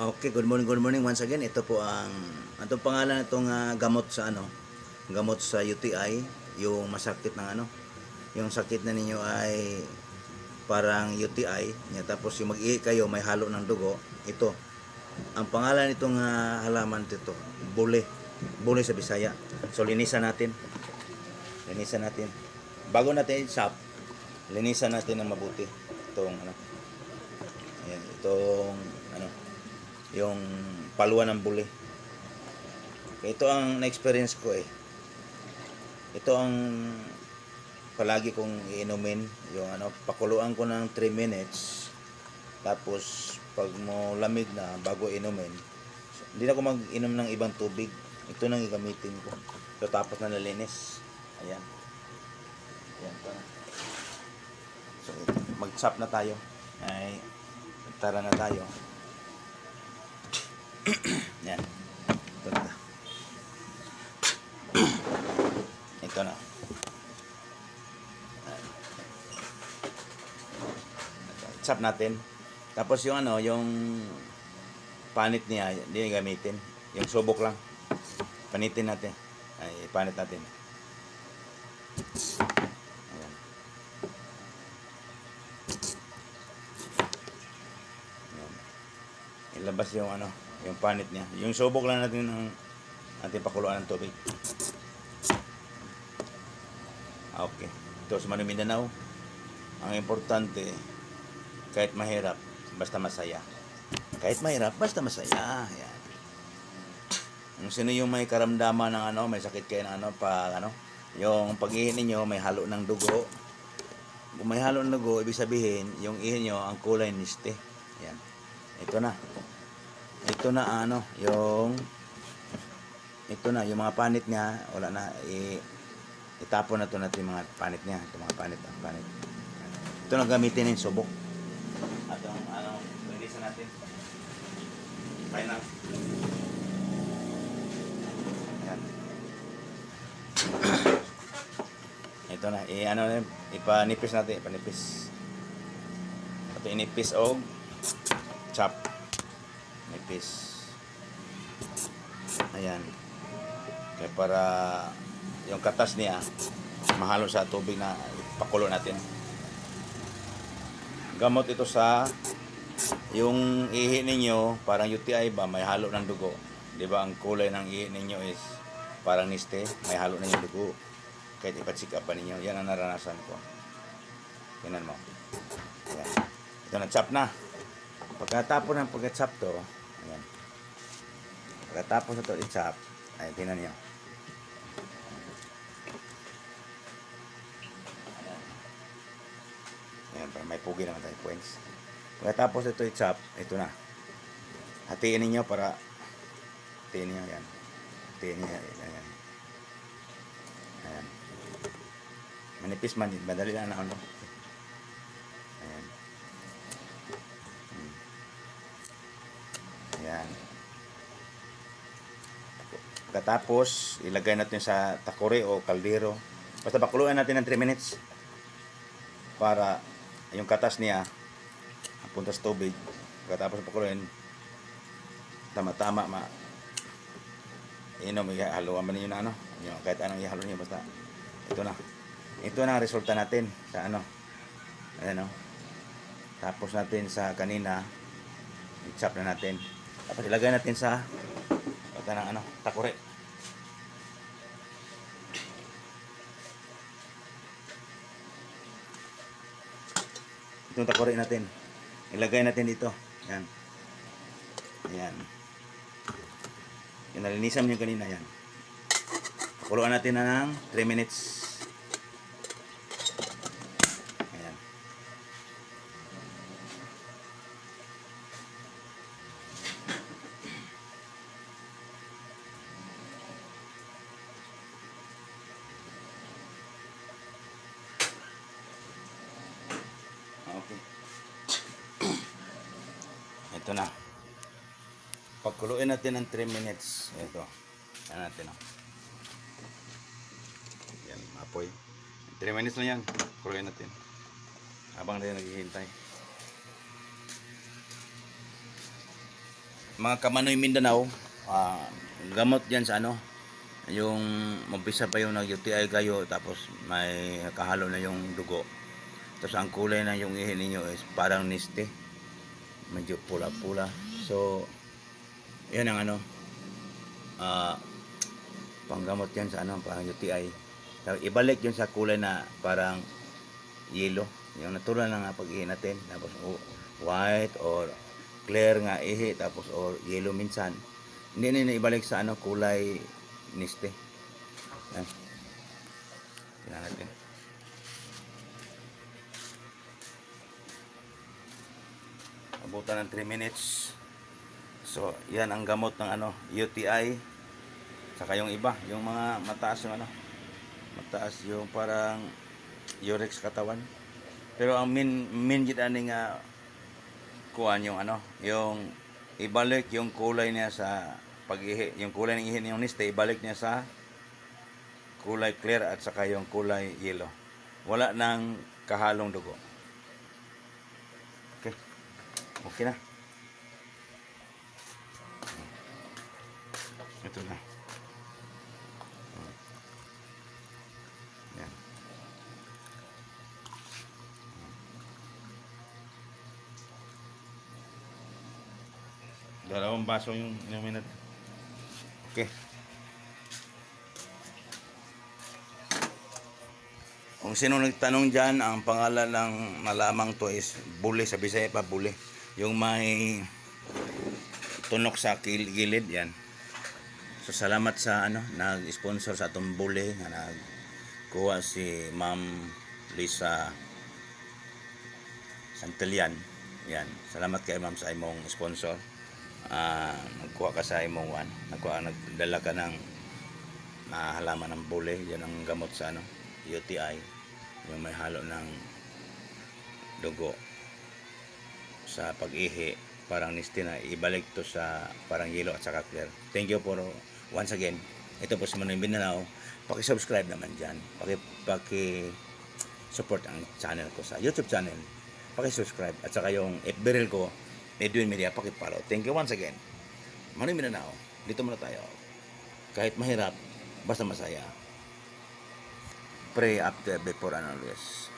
Okay, good morning, good morning once again. Ito po ang anong pangalan itong ah, gamot sa ano? Gamot sa UTI, yung masakit ng ano? Yung sakit na ninyo ay parang UTI, niya tapos yung mag kayo may halo ng dugo. Ito. Ang pangalan nitong ah, halaman dito, bule. Bule sa Bisaya. So linisan natin. Linisan natin. Bago natin i-chop, linisan natin ng mabuti itong ano. Ayan, itong yung palwa ng buli. Ito ang na-experience ko eh. Ito ang palagi kong iinumin, yung ano, pakuluan ko ng 3 minutes. Tapos pag mo lamig na bago inumin, hindi na ako mag-inom ng ibang tubig. Ito nang gagamitin ko. So tapos na nalinis. Ayan. Ayan pa. So mag-chop na tayo. Ay, tara na tayo. Yan. Ito na. Ito na. Chop natin. Tapos yung ano, yung panit niya, hindi gamitin. Yung subok lang. Panitin natin. Ay, panit natin. Ayan. Ayan. Ilabas yung ano, yung panit niya. Yung subok lang natin ng ating pakuluan ng tubig. Ah, Okay. Ito sa Manu Mindanao. Ang importante, kahit mahirap, basta masaya. Kahit mahirap, basta masaya. Yan. Kung sino yung may karamdaman ng ano, may sakit kayo ng ano, pa ano, yung pag-ihi ninyo may halo ng dugo. Kung may halo ng dugo, ibig sabihin, yung ihi nyo, ang kulay niste. Yan. Ito na. Ito na ano, yung ito na, yung mga panit niya, wala na, i, itapon na to natin yung mga panit niya. Ito mga panit, ang panit. Ito na gamitin yung subok. At ang ano, linisan natin. Kaya na. Ayan. Ito na, i ano ipanipis natin, ipanipis. Ito inipis o chop. Nipis. Ayan. Kaya para yung katas niya mahalo sa tubig na pakulo natin. Gamot ito sa yung ihi ninyo, parang UTI ba, may halo ng dugo. 'Di ba ang kulay ng ihi ninyo is parang niste, may halo na yung dugo. Kahit ipatsik up pa ninyo, yan ang naranasan ko. Tingnan mo. Ayan. Ito na, chop na. Pagkatapos ng pagka-chop to, ayan. Pagkatapos na to i-chop, ay tingnan niyo. Ayan, pa, may pugi naman tayo points. Pagkatapos ito i-chop, ito na. Hatiin ninyo para hatiin niyo yan. Hatiin niyo yan. Ayan. Ayan. Manipis man, madali lang na ano. Pagkatapos, ilagay natin sa takore o kaldero. Basta pakuluan natin ng 3 minutes para yung katas niya punta sa tubig. Pagkatapos pakuluan, tama-tama ma inom, haluan man ninyo na ano. Yung, kahit anong ihalo niyo, basta ito na. Ito na ang resulta natin sa ano. Ayan o. Tapos natin sa kanina, i-chop na natin. Tapos ilagay natin sa pagka ng ano, takure. Itong takure natin. Ilagay natin dito. Yan. Ayan. Yan, nalinisan niyo kanina yan. Pakuluan natin na ng 3 minutes. Ayan. Okay. Ito na. Pagkuluin natin ng 3 minutes. Ito. Yan natin. Oh. Yan, apoy. 3 minutes lang yan. Kuluin natin. Habang tayo naghihintay. mga kamanoy Mindanao, ah, gamot yan sa ano, yung mabisa pa yung nag-UTI kayo tapos may kahalo na yung dugo. Tapos ang kulay na yung ihi ninyo is parang niste. Medyo pula-pula. So, yan ang ano, ah, panggamot yan sa ano, parang UTI. Tapos ibalik yun sa kulay na parang yellow. Yung natural na nga pag-ihi natin. Tapos o- white or clear nga ihi. Tapos or yellow minsan. Hindi na ibalik sa ano kulay niste. Yan. Tingnan natin. Abutan ng 3 minutes. So, yan ang gamot ng ano, UTI. Saka yung iba, yung mga mataas yung ano, mataas yung parang sa katawan. Pero ang min min gid ani nga kuan yung ano, yung ibalik yung kulay niya sa pag-ihi, yung kulay ng ihi yung niste, ibalik niya sa kulay clear at saka yung kulay yellow. Wala nang kahalong dugo. Okay. Na. Ito na. Yan. Dalawang baso yung inumin natin. Okay. Kung sino nagtanong dyan, ang pangalan ng malamang to is Bule, sa Bisaya pa Bule. Yung may tunok sa gilid, yan. So salamat sa ano, nag-sponsor sa atong Bule, nga nagkuha si Ma'am Lisa Santelian. Yan. Salamat kay Ma'am sa imong sponsor. Ah, nagkuha ka sa imong one. Nagkuha, nagdala ka ng na halaman ng bule. Yan ang gamot sa ano, UTI. Yung may halo ng dugo sa pag-ihi. Parang niste na ibalik to sa parang yellow at saka clear. Thank you for once again. Ito po sa Manoy Mindanao. Paki-subscribe naman dyan. Paki, paki support ang channel ko sa YouTube channel. Paki-subscribe. At saka yung FB reel ko, Edwin Media, paki-follow. Thank you once again. Manoy Mindanao. Dito muna tayo. Kahit mahirap, basta masaya. Pray after, before, and always.